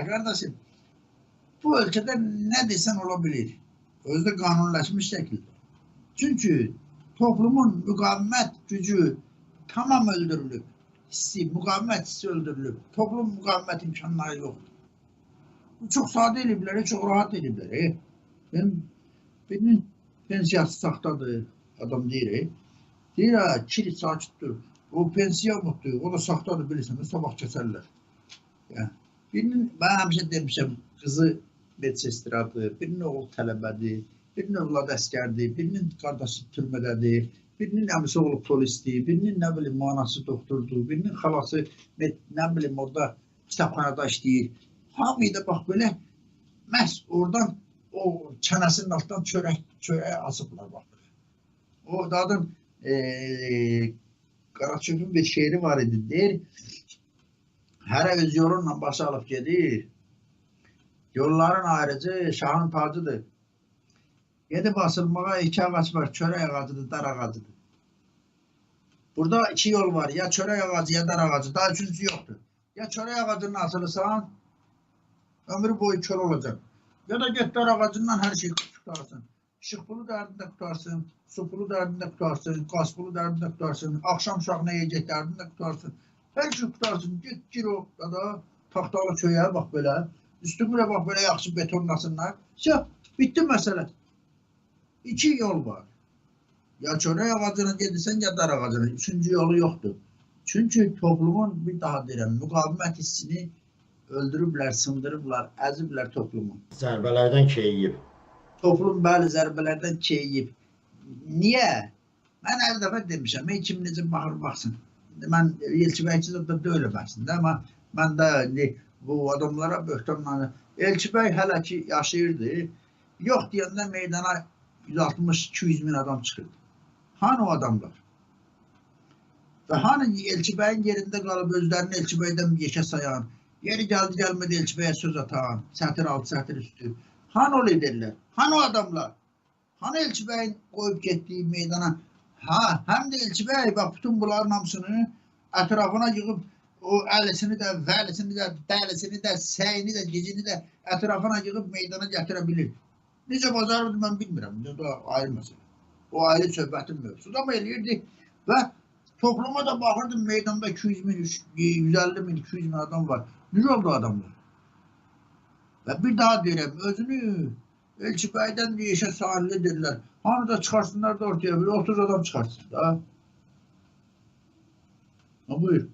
Ha kardeşim bu ülkede ne desen olabilir. Özde kanunlaşmış şekilde. Çünkü toplumun mukavemet gücü tamam öldürülüp, hissi, mukavemet hissi öldürülüp, toplum mukavemet imkanları yok. Bu çok sade elibləri, çok rahat elibləri. Ben benim pensiyası saxtadır, adam deyir. e. Deyir ha, kilit sakitdir. O pensiya mutlu, o da saxtadır bilirsən, sabah kəsərlər. Yəni, birinin, ben həmişə demişəm, qızı medsestradır, birinin oğul tələbədir, birinin övladı əskərdir, birinin qardaşı türmədədir, birinin əmisi oğlu polisdir, birinin nə bilim anası doktordur, birinin xalası nə bilim orada kitabxanada işləyir. Hamıyı da bax belə məhz oradan o çənəsinin altından çörək çörək asıblar bax. O dadın eee Qaraçöpün bir şeiri var idi. Deyir, hərə öz yolunla başa alıb gedir. Yolların ayrıcı şahın tacıdır. Gedib asılmağa iki ağac var. Çörək ağacıdır, dar ağacıdır. Burada iki yol var. Ya çörək ağacı ya dar ağacı. Daha üçüncüsü yoktur. Ya çörək ağacının asılırsan ömrü boyu kör olacak. Ya da get dar ağacından her şeyi tutarsın. İşıq pulu dərdində qutarsın, su pulu dərdində qutarsın, qaz pulu dərdində qutarsın, axşam uşağına yeyəcək dərdində qutarsın. Hər şey qutarsın, get gir o ya da taxtalı çöyə bax belə. Üstünə bax belə yaxşı betonlasınlar. Şey, bitti məsələ. İki yol var. Ya çörək ağacına gedirsən ya dar ağacına. Üçüncü yolu yoxdur. Çünki toplumun bir daha deyirəm, müqavimət hissini öldürüblər, sındırıblar, əziblər toplumu. Zərbələrdən keyiyib. toplum bəzi zərbələrdən keyiyib. Niyə? Mən hər dəfə demişəm, ey kim necə baxır baxsın. Mən Elçi bəyçi də deyil əslində, amma mən də indi bu adamlara böhtanla Elçi bəy hələ ki yaşayırdı. Yox deyəndə meydana 160-200 min adam çıxırdı. Hani o adamlar? Və hani Elçi bəyin yerində qalıb özlərini Elçi bəydən yekə sayan, yeri gəldi gəlmədi Elçi bəyə söz atan, sətir altı, sətir üstü. Hani o liderler? Hani o adamlar? Hani Elçi Bey'in koyup gittiği meydana? Ha, hem de Elçi Bey bak bütün bunların hamısını etrafına yığıp o əlisini də, vəlisini də, dəlisini də, səyini də, gecini də ətrafına yığıb meydana gətirə bilir. Necə bacarırdı mən bilmirəm. Bu da ayrı məsələ. O ayrı söhbətin mövzusu. Amma eləyirdi və topluma da baxırdım meydanda 200 min, 150 min, 200 min adam var. Necə oldu adamlar? Və bir daha deyirəm, özünü Elçi bəydən bir işə sahillidirlər. Hani da çıxarsınlar da ortaya bir 30 adam çıxarsın da. Ha buyur.